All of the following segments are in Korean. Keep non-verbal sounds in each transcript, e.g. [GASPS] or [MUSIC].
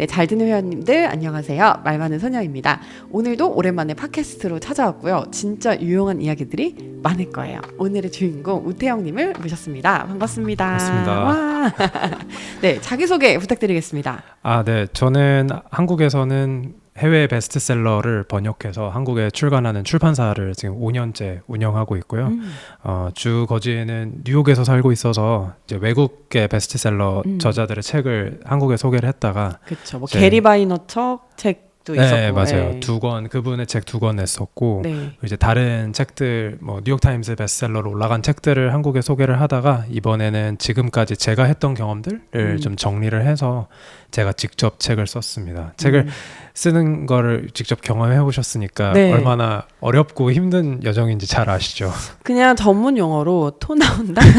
네, 잘 듣는 회원님들 안녕하세요. 말 많은 소녀입니다. 오늘도 오랜만에 팟캐스트로 찾아왔고요. 진짜 유용한 이야기들이 많을 거예요. 오늘의 주인공 우태영님을 모셨습니다. 반갑습니다. 반갑습니다. 와. [LAUGHS] 네, 자기소개 부탁드리겠습니다. 아, 네. 저는 한국에서는 해외 베스트셀러를 번역해서 한국에 출간하는 출판사를 지금 5년째 운영하고 있고요. 음. 어, 주 거지에는 뉴욕에서 살고 있어서 이제 외국계 베스트셀러 음. 저자들의 책을 한국에 소개를 했다가 그렇죠. 뭐 네. 게리 바이너척 책 도 있었고. 네, 맞아요. 네. 두권 그분의 책 두 권 냈었고 네. 이제 다른 책들 뭐 뉴욕 타임스 베스트셀러로 올라간 책들을 한국에 소개를 하다가 이번에는 지금까지 제가 했던 경험들을 음. 좀 정리를 해서 제가 직접 책을 썼습니다. 책을 음. 쓰는 거를 직접 경험해 보셨으니까 네. 얼마나 어렵고 힘든 여정인지 잘 아시죠. 그냥 전문 용어로 토 나온다. [LAUGHS]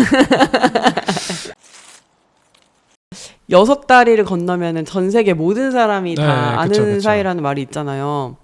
여섯 다리를 건너면은 전 세계 모든 사람이 다 네, 아는 그쵸, 그쵸. 사이라는 말이 있잖아요.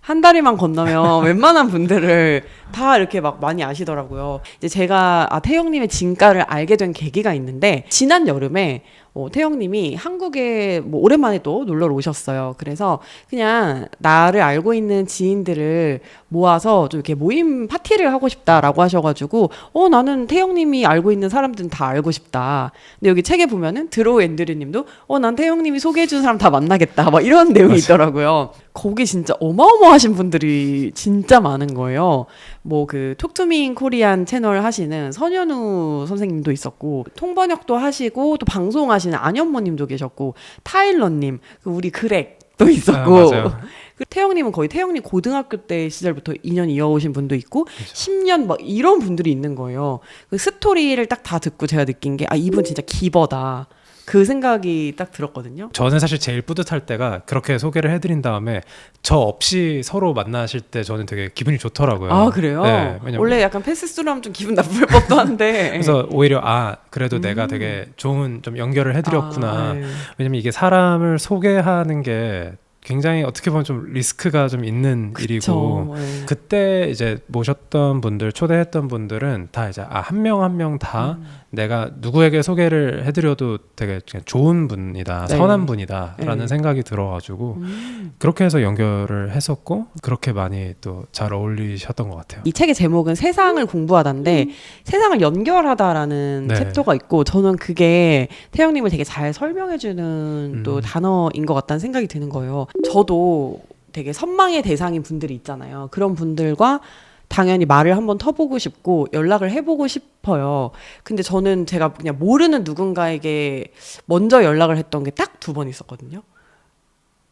한 다리만 건너면 [LAUGHS] 웬만한 분들을 다 이렇게 막 많이 아시더라고요. 이제 제가 아, 태영님의 진가를 알게 된 계기가 있는데 지난 여름에 어, 태영님이 한국에 뭐 오랜만에 또 놀러 오셨어요. 그래서 그냥 나를 알고 있는 지인들을 모아서 좀 이렇게 모임 파티를 하고 싶다라고 하셔가지고 어 나는 태영님이 알고 있는 사람들은 다 알고 싶다. 근데 여기 책에 보면은 드로우 앤드류님도 어 난 태영님이 소개해준 사람 다 만나겠다. 막 이런 내용이 있더라고요. 거기 진짜 어마어마하신 분들이 진짜 많은 거예요. 뭐 그 톡투미인 코리안 채널 하시는 선현우 선생님도 있었고 통번역도 하시고 또 방송하시는 안현모님도 계셨고 타일러님 그 우리 그렉도 있었고 아. [LAUGHS] 그 태영님은 거의 태영님 고등학교 때 시절부터 인연 이어오신 분도 있고 10년 막 이런 분들이 있는 거예요. 그 스토리를 딱 다 듣고 제가 느낀 게 아 이분 진짜 기버다. 그 생각이 딱 들었거든요. 저는 사실 제일 뿌듯할 때가 그렇게 소개를 해드린 다음에 저 없이 서로 만나실 때 저는 되게 기분이 좋더라고요. 아 그래요? 네, 왜냐면 원래 약간 패스스루 하면 좀 기분 나쁠 법도 한데. [LAUGHS] 그래서 오히려 아 그래도 음. 내가 되게 좋은 좀 연결을 해드렸구나. 아, 네. 왜냐면 이게 사람을 소개하는 게 굉장히 어떻게 보면 좀 리스크가 좀 있는 일이고 그쵸. 네. 그때 이제 모셨던 분들 초대했던 분들은 다 이제 아 한 명 한 명다 음. 내가 누구에게 소개를 해드려도 되게 좋은 분이다 네. 선한 분이다라는 네. 생각이 들어가지고 음. 그렇게 해서 연결을 했었고 그렇게 많이 또 잘 어울리셨던 것 같아요. 이 책의 제목은 세상을 공부하다인데 세상을 연결하다라는 네. 챕터가 있고 저는 그게 태영님을 되게 잘 설명해주는 또 음. 단어인 것 같다는 생각이 드는 거예요. 저도 되게 선망의 대상인 분들이 있잖아요. 그런 분들과 당연히 말을 한번 터보고 싶고 연락을 해보고 싶어요. 근데 저는 제가 그냥 모르는 누군가에게 먼저 연락을 했던 게 딱 두 번 있었거든요.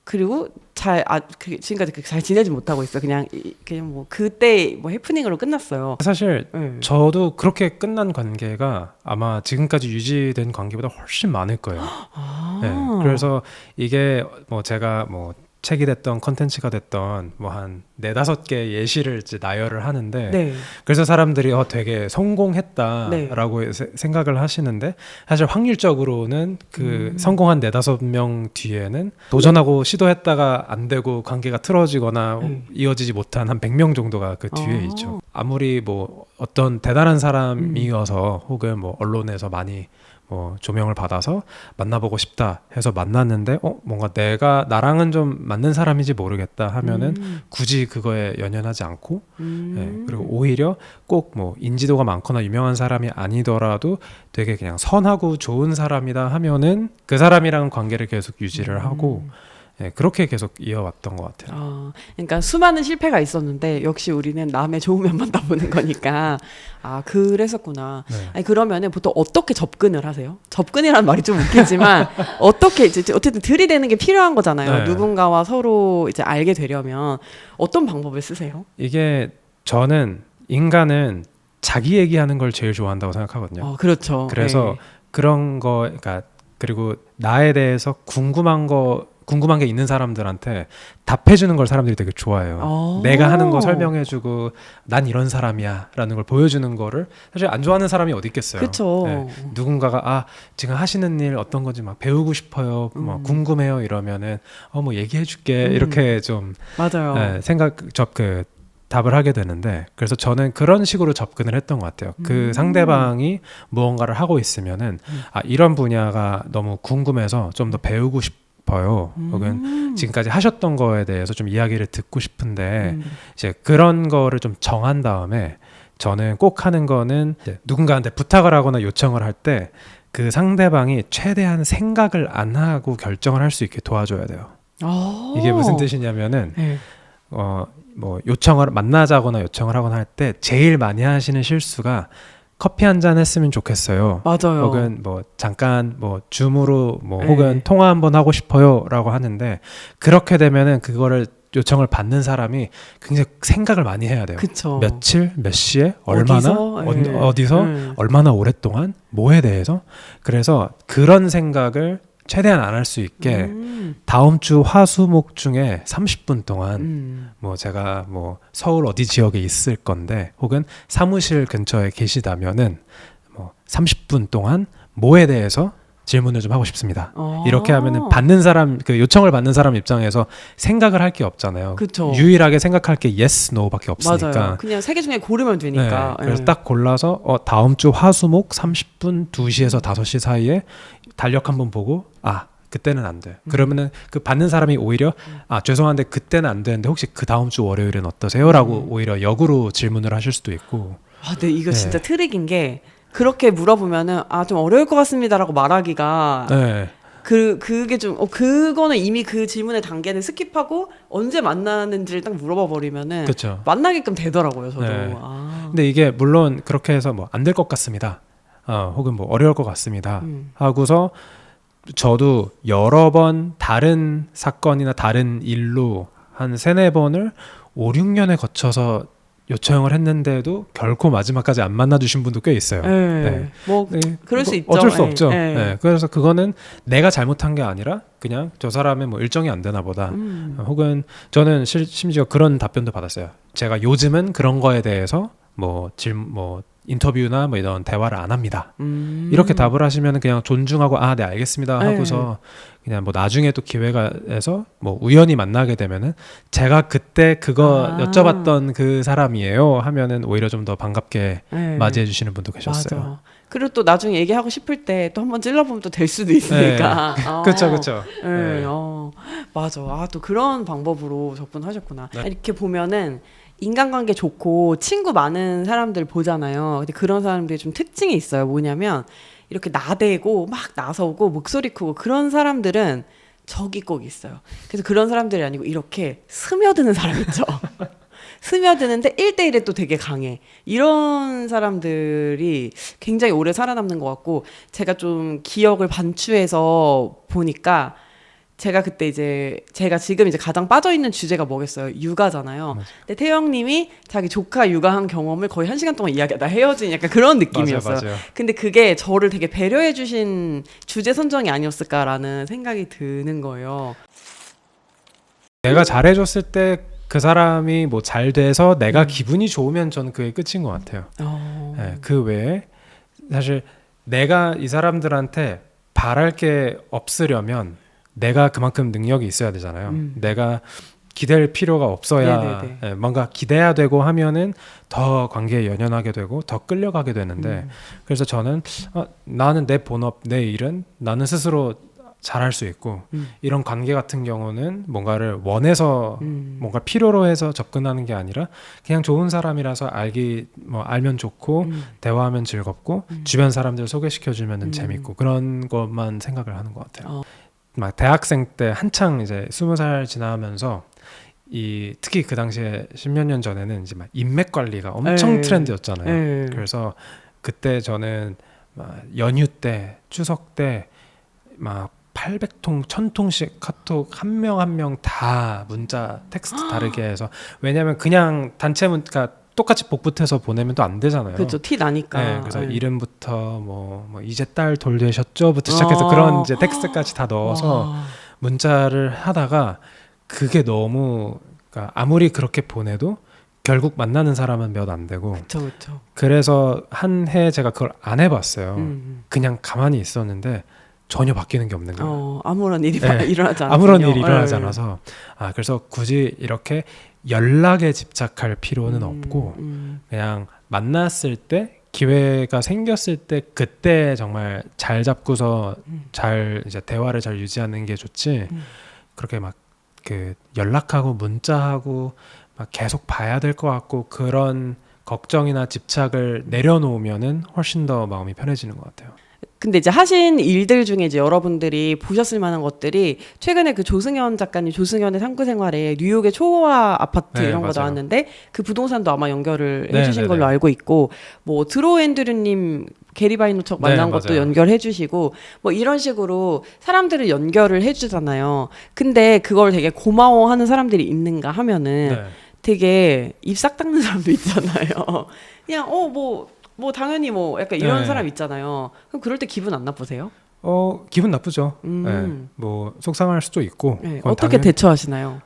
그리고 잘, 아, 그, 지금까지 잘 지내지 못하고 있어요. 그냥, 이- 그냥 뭐, 그때 뭐 해프닝으로 끝났어요. 사실 네. 저도 그렇게 끝난 관계가 아마 지금까지 유지된 관계보다 훨씬 많을 거예요. [GASPS] 아. 네, 그래서 이게 뭐 제가 뭐 책이 됐던 컨텐츠가 됐던 뭐 한 네다섯 개 예시를 이제 나열을 하는데 네. 그래서 사람들이 어 되게 성공했다라고 세- 생각을 하시는데 사실 확률적으로는 그 음. 성공한 네다섯 명 뒤에는 도전하고 시도했다가 안 되고 관계가 틀어지거나 음. 이어지지 못한 한 100명 정도가 그 뒤에 아. 있죠. 아무리 뭐 어떤 대단한 사람이어서 혹은 뭐 언론에서 많이 뭐 조명을 받아서 만나보고 싶다 해서 만났는데 어 뭔가 내가 나랑은 좀 맞는 사람인지 모르겠다 하면은 음. 굳이 그거에 연연하지 않고 음. 예, 그리고 오히려 꼭 뭐 인지도가 많거나 유명한 사람이 아니더라도 되게 그냥 선하고 좋은 사람이다 하면은 그 사람이랑 관계를 계속 유지를 하고 예, 그렇게 계속 이어왔던 것 같아요. 아, 그러니까 수많은 실패가 있었는데 역시 우리는 남의 좋은 면만 다 보는 거니까 아 그랬었구나. 네. 아니 그러면은 보통 어떻게 접근을 하세요? 접근이라는 말이 좀 웃기지만 [LAUGHS] 어떻게 이제 어쨌든 들이대는 게 필요한 거잖아요. 네. 누군가와 서로 이제 알게 되려면 어떤 방법을 쓰세요? 이게 저는 인간은 자기 얘기하는 걸 제일 좋아한다고 생각하거든요. 어, 그렇죠. 그래서 그런 거, 그러니까 그리고 나에 대해서 궁금한 거 궁금한 게 있는 사람들한테 답해주는 걸 사람들이 되게 좋아해요. 어. 내가 하는 거 설명해주고 난 이런 사람이야라는 걸 보여주는 거를 사실 안 좋아하는 사람이 어디 있겠어요. 그렇죠. 네. 누군가가 아 지금 하시는 일 어떤 건지 막 배우고 싶어요, 뭐 음. 궁금해요 이러면은 어 뭐 얘기해줄게 음. 이렇게 좀 맞아요. 네, 생각 접그 답을 하게 되는데 그래서 저는 그런 식으로 접근을 했던 것 같아요. 그 음. 상대방이 무언가를 하고 있으면은 음. 아 이런 분야가 너무 궁금해서 좀 더 배우고 싶 싶어요. 혹은 음. 지금까지 하셨던 거에 대해서 좀 이야기를 듣고 싶은데 음. 이제 그런 거를 좀 정한 다음에 저는 꼭 하는 거는 누군가한테 부탁을 하거나 요청을 할 때 그 상대방이 최대한 생각을 안 하고 결정을 할 수 있게 도와줘야 돼요. 아. 이게 무슨 뜻이냐면은 네. 어뭐 요청을 만나자거나 요청을 하거나 할 때 제일 많이 하시는 실수가 커피 한 잔 했으면 좋겠어요. 맞아요. 혹은 뭐 잠깐 뭐 줌으로 뭐 네. 혹은 통화 한번 하고 싶어요라고 하는데 그렇게 되면은 그거를 요청을 받는 사람이 굉장히 생각을 많이 해야 돼요. 그쵸. 며칠, 몇 시에, 얼마나, 어디서? 어, 예. 어디서, 예. 얼마나 오랫동안, 뭐에 대해서. 그래서 그런 생각을 최대한 안 할 수 있게 음. 다음 주 화수목 중에 30분 동안 음. 뭐 제가 뭐 서울 어디 지역에 있을 건데 혹은 사무실 근처에 계시다면은 뭐 30분 동안 뭐에 대해서 질문을 좀 하고 싶습니다. 아. 이렇게 하면은 받는 사람 그 요청을 받는 사람 입장에서 생각을 할 게 없잖아요. 그쵸. 유일하게 생각할 게 yes, no밖에 없으니까. 맞아요. 그냥 세 개 중에 고르면 되니까. 네, 그래서 예. 딱 골라서 어, 다음 주 화수목 30분 2시에서 5시 사이에 달력 한번 보고 아 그때는 안 음. 돼. 그러면은 그 받는 사람이 오히려 아 죄송한데 그때는 안 되는데 혹시 그 다음 주 월요일은 어떠세요?라고 음. 오히려 역으로 질문을 하실 수도 있고. 아, 근데 이거 네. 진짜 트릭인 게 그렇게 물어보면은 아 좀 어려울 것 같습니다라고 말하기가 네. 그 그게 좀 어, 그거는 이미 그 질문의 단계는 스킵하고 언제 만나는지를 딱 물어봐 버리면은 그렇죠. 만나게끔 되더라고요 저도. 네. 아. 근데 이게 물론 그렇게 해서 뭐 안 될 것 같습니다. 어, 혹은 뭐 어려울 것 같습니다. 음. 하고서 저도 여러 번 다른 사건이나 다른 일로 한 세네 번을 5, 6년에 거쳐서 요청을 했는데도 결코 마지막까지 안 만나 주신 분도 꽤 있어요. 네. 네. 뭐 네, 그럴 수뭐 있죠. 어쩔 수 네, 없죠. 네. 네, 그래서 그거는 내가 잘못한 게 아니라 그냥 저 사람의 뭐 일정이 안 되나 보다. 음. 혹은 저는 실, 심지어 그런 답변도 받았어요. 제가 요즘은 그런 거에 대해서 뭐 질문 뭐 인터뷰나 뭐 이런 대화를 안 합니다. 음. 이렇게 답을 하시면 그냥 존중하고 아 네 알겠습니다 네. 하고서 그냥 뭐 나중에 또 기회가 돼서 뭐 우연히 만나게 되면은 제가 그때 그거 아. 여쭤봤던 그 사람이에요 하면은 오히려 좀 더 반갑게 네. 맞이해 주시는 분도 계셨어요. 맞아. 그리고 또 나중에 얘기하고 싶을 때 또 한번 찔러보면 또 될 수도 있으니까. [LAUGHS] 어. 그렇죠, 그렇죠. 네, 네. 어, 맞아. 아, 또 그런 방법으로 접근하셨구나. 네. 이렇게 보면은 인간관계 좋고 친구 많은 사람들 보잖아요. 근데 그런 사람들이 좀 특징이 있어요. 뭐냐면 이렇게 나대고 막 나서고 목소리 크고 그런 사람들은 적이 꼭 있어요. 그래서 그런 사람들이 아니고 이렇게 스며드는 사람 있죠. [LAUGHS] 스며드는데 1대1에 또 되게 강해. 이런 사람들이 굉장히 오래 살아남는 것 같고, 제가 좀 기억을 반추해서 보니까, 제가 그때 이제, 제가 지금 이제 가장 빠져 있는 주제가 뭐겠어요? 육아잖아요. 맞아요. 근데 태영님이 자기 조카 육아한 경험을 거의 한 시간 동안 이야기하다 헤어진 약간 그런 느낌이었어요. 맞아요, 맞아요. 근데 그게 저를 되게 배려해 주신 주제 선정이 아니었을까라는 생각이 드는 거예요. 내가 잘해줬을 때 그 사람이 뭐 잘 돼서 내가 음. 기분이 좋으면 저는 그게 끝인 것 같아요. 어. 네, 그 외에 사실 내가 이 사람들한테 바랄 게 없으려면 내가 그만큼 능력이 있어야 되잖아요. 음. 내가 기댈 필요가 없어야 네네네. 예, 뭔가 기대야 되고 하면은 더 관계에 연연하게 되고 더 끌려가게 되는데 음. 그래서 저는 아, 나는 내 본업 내 일은 나는 스스로 잘할 수 있고 음. 이런 관계 같은 경우는 뭔가를 원해서 음. 뭔가 필요로 해서 접근하는 게 아니라 그냥 좋은 사람이라서 알기 뭐 알면 좋고 음. 대화하면 즐겁고 음. 주변 사람들 소개시켜 주면은 음. 재밌고 그런 것만 생각을 하는 것 같아요. 어. 막 대학생 때 한창 이제 스무 살 지나면서 이 특히 그 당시에 십몇 년 전에는 이제 막 인맥 관리가 엄청 네. 트렌드였잖아요. 네. 그래서 그때 저는 막 연휴 때 추석 때 막 800통, 1000통씩 카톡 한 명 한 명 다 문자 텍스트 다르게 해서 왜냐면 그냥 단체 문자 똑같이 복붙해서 보내면 또 안 되잖아요. 그렇죠. 티 나니까. 네, 그래서 네. 이름부터 뭐, 뭐 이제 딸 돌 되셨죠부터 시작해서 어. 그런 이제 텍스트까지 다 넣어서 와. 문자를 하다가 그게 너무 그러니까 아무리 그렇게 보내도 결국 만나는 사람은 몇 안 되고 그쵸 그쵸. 그래서 한 해 제가 그걸 안 해봤어요. 음. 그냥 가만히 있었는데 전혀 바뀌는 게 없는 거예요. 어 아무런 일이 네. [LAUGHS] 일어나지 않아. 아무런 일이 일어나지 않아서 아 그래서 굳이 이렇게 연락에 집착할 필요는 없고 음. 그냥 만났을 때 기회가 생겼을 때 그때 정말 잘 잡고서 음. 잘 이제 대화를 잘 유지하는 게 좋지. 음. 그렇게 막 그 연락하고 문자하고 막 계속 봐야 될 것 같고 그런 걱정이나 집착을 내려놓으면은 훨씬 더 마음이 편해지는 것 같아요. 근데 이제 하신 일들 중에 이제 여러분들이 보셨을 만한 것들이 최근에 그 조승현 작가님 조승현의 상구 생활에 뉴욕의 초호화 아파트 네, 이런 거 맞아요. 나왔는데 그 부동산도 아마 연결을 네, 해주신 네, 걸로 네. 알고 있고 뭐 드로 앤드류님 게리 바이노척 네, 만난 것도 맞아요. 연결해 주시고 뭐 이런 식으로 사람들을 연결을 해 주잖아요. 근데 그걸 되게 고마워하는 사람들이 있는가 하면은 네. 되게 입 싹 닦는 사람도 있잖아요. [LAUGHS] 그냥 어뭐 뭐 당연히 뭐 약간 이런 네. 사람 있잖아요. 그럼 그럴 때 기분 안 나쁘세요? 어 기분 나쁘죠. 음. 네. 뭐 속상할 수도 있고 네, 어떻게 당연- 대처하시나요?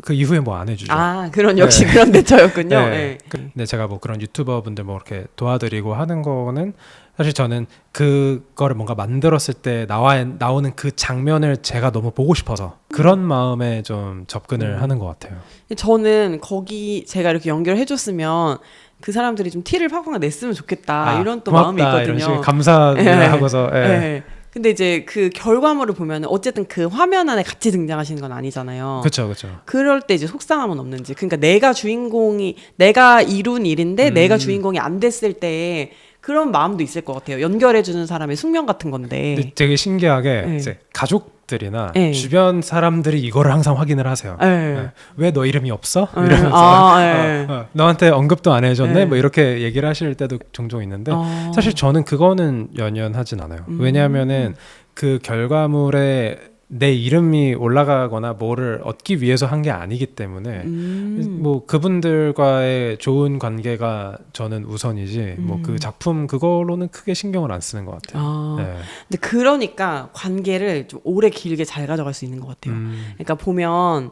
그 이후에 뭐 안 해주죠. 아 그런 역시 그런 [LAUGHS] 대처였군요. 네. 네. 근데 제가 뭐 그런 유튜버 분들 뭐 이렇게 도와드리고 하는 거는 사실 저는 그거를 뭔가 만들었을 때 나와 나오는 그 장면을 제가 너무 보고 싶어서 그런 마음에 좀 접근을 음. 하는 것 같아요. 저는 거기 제가 이렇게 연결해 줬으면 그 사람들이 좀 티를 팍팍 냈으면 좋겠다 아, 이런 또 고맙다, 마음이 있거든요. 식의 감사를 네. 하고서 예. 네. 근데 이제 그 결과물을 보면 어쨌든 그 화면 안에 같이 등장하시는 건 아니잖아요. 그렇죠, 그렇죠. 그럴 때 이제 속상함은 없는지. 그러니까 내가 주인공이 내가 이룬 일인데 음. 내가 주인공이 안 됐을 때 그런 마음도 있을 것 같아요. 연결해 주는 사람의 숙명 같은 건데. 되게 신기하게 네. 이제 가족 들이나 네. 주변 사람들이 이거를 항상 확인을 하세요. 네. 왜너 이름이 없어? 네. 이러면서 아, 네. [LAUGHS] 어, 어, 너한테 언급도 안 해줬네. 네. 뭐 이렇게 얘기를 하실 때도 종종 있는데 어. 사실 저는 그거는 연연하진 않아요. 음. 왜냐하면은 그 결과물에 내 이름이 올라가거나 뭐를 얻기 위해서 한 게 아니기 때문에 음. 뭐 그분들과의 좋은 관계가 저는 우선이지 뭐 음. 그 작품 그걸로는 크게 신경을 안 쓰는 것 같아요. 아. 네. 근데 그러니까 관계를 좀 오래 길게 잘 가져갈 수 있는 것 같아요. 음, 그러니까 보면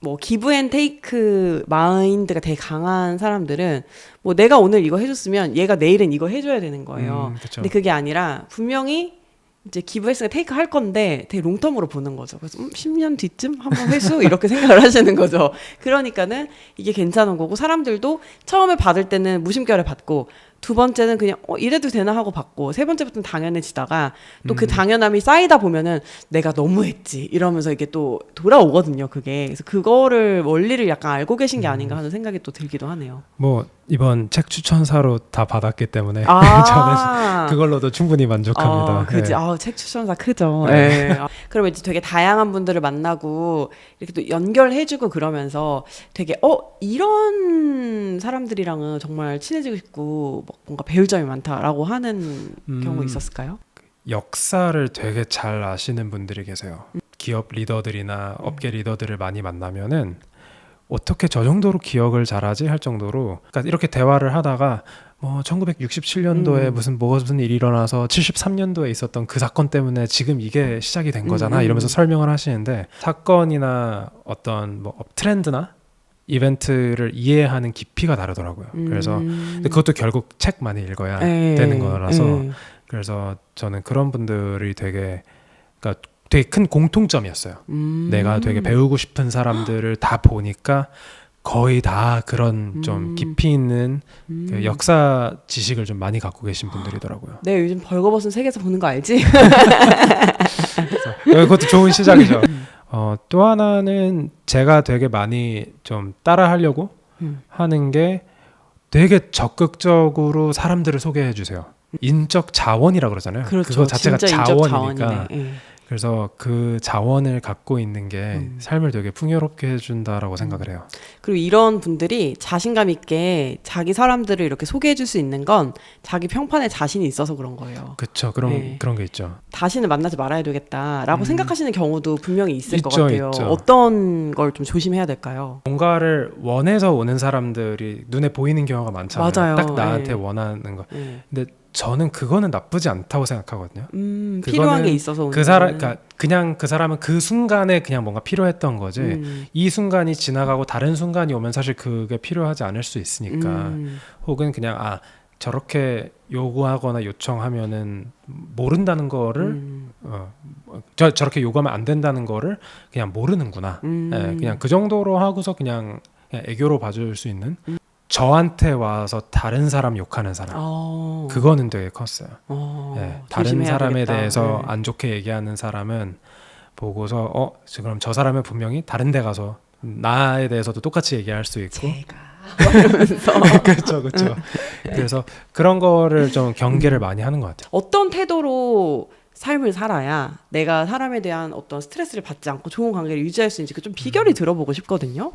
뭐 기브 앤 테이크 마인드가 되게 강한 사람들은 뭐 내가 오늘 이거 해줬으면 얘가 내일은 이거 해줘야 되는 거예요. 음. 근데 그게 아니라 분명히 이제 기부했으니까 테이크 할 건데 되게 롱텀으로 보는 거죠. 그래서 음, 10년 뒤쯤 한번 회수 이렇게 [LAUGHS] 생각을 하시는 거죠. 그러니까는 이게 괜찮은 거고 사람들도 처음에 받을 때는 무심결에 받고 두 번째는 그냥 어 이래도 되나 하고 받고 세 번째부터는 당연해지다가 또그 음. 당연함이 쌓이다 보면은 내가 너무했지 이러면서 이게 또 돌아오거든요. 그게 그래서 그거를 원리를 약간 알고 계신 게 아닌가 하는 생각이 또 들기도 하네요. 뭐 이번 책 추천사로 다 받았기 때문에 아, [LAUGHS] 저는 그걸로도 충분히 만족합니다. 어, 그지. 네. 아, 책 추천사 크죠. 네. 예. 아, 그러면 이제 되게 다양한 분들을 만나고 이렇게 또 연결해주고 그러면서 되게 어 이런 사람들이랑은 정말 친해지고 싶고 뭐 뭔가 배울 점이 많다라고 하는 음. 경우 있었을까요? 역사를 되게 잘 아시는 분들이 계세요. 기업 리더들이나 업계 리더들을 많이 만나면은 어떻게 저 정도로 기억을 잘하지 할 정도로 그러니까 이렇게 대화를 하다가 뭐 1967년도에 음. 무슨 뭐 무슨 일이 일어나서 73년도에 있었던 그 사건 때문에 지금 이게 시작이 된 거잖아 음, 음. 이러면서 설명을 하시는데 사건이나 어떤 뭐 트렌드나 이벤트를 이해하는 깊이가 다르더라고요. 그래서 음. 근데 그것도 결국 책 많이 읽어야 예, 되는 거라서 예. 그래서 저는 그런 분들이 되게 그러니까 되게 큰 공통점이었어요. 음. 내가 되게 배우고 싶은 사람들을 다 보니까 거의 다 그런 좀 음. 깊이 있는 음. 그 역사 지식을 좀 많이 갖고 계신 분들이더라고요. 내가 요즘 벌거벗은 세계에서 보는 거 알지? 그것도 좋은 시작이죠. 어, 또 하나는 제가 되게 많이 좀 따라 하려고 음. 하는 게 되게 적극적으로 사람들을 소개해 주세요. 인적 자원이라 그러잖아요. 그렇죠. 그거 자체가 자원이니까. 자원이네. 예. 그래서 그 자원을 갖고 있는 게 음. 삶을 되게 풍요롭게 해준다라고 생각을 해요. 그리고 이런 분들이 자신감 있게 자기 사람들을 이렇게 소개해 줄 수 있는 건 자기 평판에 자신이 있어서 그런 거예요. 그렇죠. 그런 네. 그런 게 있죠. 다시는 만나지 말아야 되겠다라고 음. 생각하시는 경우도 분명히 있을 것 있죠, 같아요. 있죠. 어떤 걸 좀 조심해야 될까요? 뭔가를 원해서 오는 사람들이 눈에 보이는 경우가 많잖아요. 맞아요. 딱 나한테 네. 원하는 거. 예. 근데 저는 그거는 나쁘지 않다고 생각하거든요. 음, 필요한 게 있어서 그 사람. 그러니까 그냥 그 사람은 그 순간에 그냥 뭔가 필요했던 거지. 음, 이 순간이 지나가고 다른 순간이 오면 사실 그게 필요하지 않을 수 있으니까. 음, 혹은 그냥 아 저렇게 요구하거나 요청하면은 모른다는 거를 음, 어, 저 저렇게 요구하면 안 된다는 거를 그냥 모르는구나. 음. 예, 그냥 그 정도로 하고서 그냥, 그냥 애교로 봐줄 수 있는 저한테 와서 다른 사람 욕하는 사람 어. 그거는 되게 컸어요. 어. 예, 다른 조심해야 사람에 되겠다. 대해서 네. 안 좋게 얘기하는 사람은 보고서 어 그럼 저 사람은 분명히 다른 데 가서 나에 대해서도 똑같이 얘기할 수 있고 제가 이러면서 [LAUGHS] 그렇죠 그렇죠 그래서 그런 거를 좀 경계를 많이 하는 것 같아요 어떤 태도로 삶을 살아야 내가 사람에 대한 어떤 스트레스를 받지 않고 좋은 관계를 유지할 수 있는지 그 좀 비결이 음. 들어보고 싶거든요.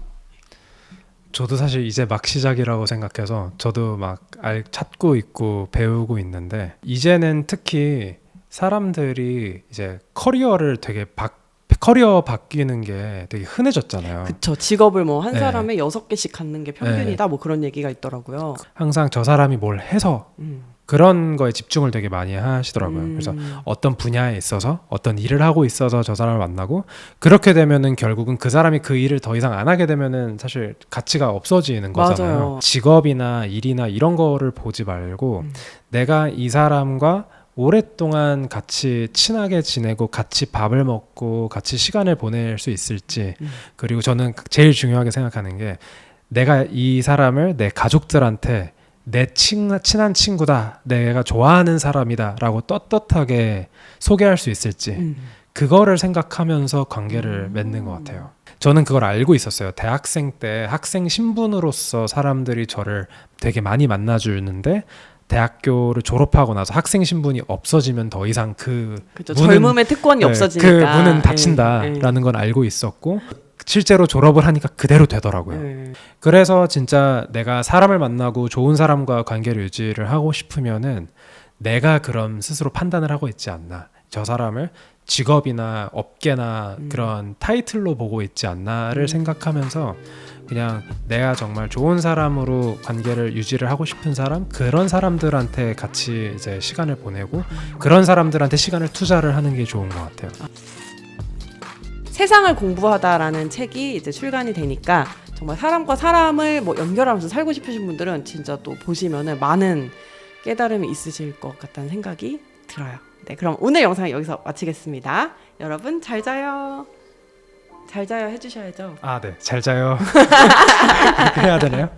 저도 사실 이제 막 시작이라고 생각해서 저도 막 알, 찾고 있고 배우고 있는데 이제는 특히 사람들이 이제 커리어를 되게 바, 커리어 바뀌는 게 되게 흔해졌잖아요. 그쵸. 직업을 뭐한 네. 사람에 여섯 개씩 갖는 게 평균이다. 뭐 그런 얘기가 있더라고요. 항상 저 사람이 뭘 해서 음. 그런 거에 집중을 되게 많이 하시더라고요. 음. 그래서 어떤 분야에 있어서 어떤 일을 하고 있어서 저 사람을 만나고 그렇게 되면은 결국은 그 사람이 그 일을 더 이상 안 하게 되면은 사실 가치가 없어지는 거잖아요. 맞아요. 직업이나 일이나 이런 거를 보지 말고 음. 내가 이 사람과 오랫동안 같이 친하게 지내고 같이 밥을 먹고 같이 시간을 보낼 수 있을지 음. 그리고 저는 제일 중요하게 생각하는 게 내가 이 사람을 내 가족들한테 내 친, 친한 친구다 내가 좋아하는 사람이다라고 떳떳하게 소개할 수 있을지 음. 그거를 생각하면서 관계를 맺는 것 같아요. 저는 그걸 알고 있었어요. 대학생 때 학생 신분으로서 사람들이 저를 되게 많이 만나주는데 대학교를 졸업하고 나서 학생 신분이 없어지면 더 이상 그 그죠. 문은- 젊음의 특권이 네, 없어지니까. 그 문은 예, 닫힌다라는 건 알고 있었고 실제로 졸업을 하니까 그대로 되더라고요. 예. 예. 그래서 진짜 내가 사람을 만나고 좋은 사람과 관계를 유지를 하고 싶으면은 내가 그런 스스로 판단을 하고 있지 않나. 저 사람을 직업이나 업계나 음. 그런 타이틀로 보고 있지 않나를 음. 생각하면서 그냥 내가 정말 좋은 사람으로 관계를 유지를 하고 싶은 사람 그런 사람들한테 같이 이제 시간을 보내고 그런 사람들한테 시간을 투자를 하는 게 좋은 것 같아요. 세상을 공부하다라는 책이 이제 출간이 되니까 정말 사람과 사람을 뭐 연결하면서 살고 싶으신 분들은 진짜 또 보시면은 많은 깨달음이 있으실 것 같다는 생각이 들어요. 네, 그럼 오늘 영상 여기서 마치겠습니다. 여러분 잘 자요. 잘 자요 해주셔야죠. 아, 네. 잘 자요. [LAUGHS] [LAUGHS] 해야 되나요?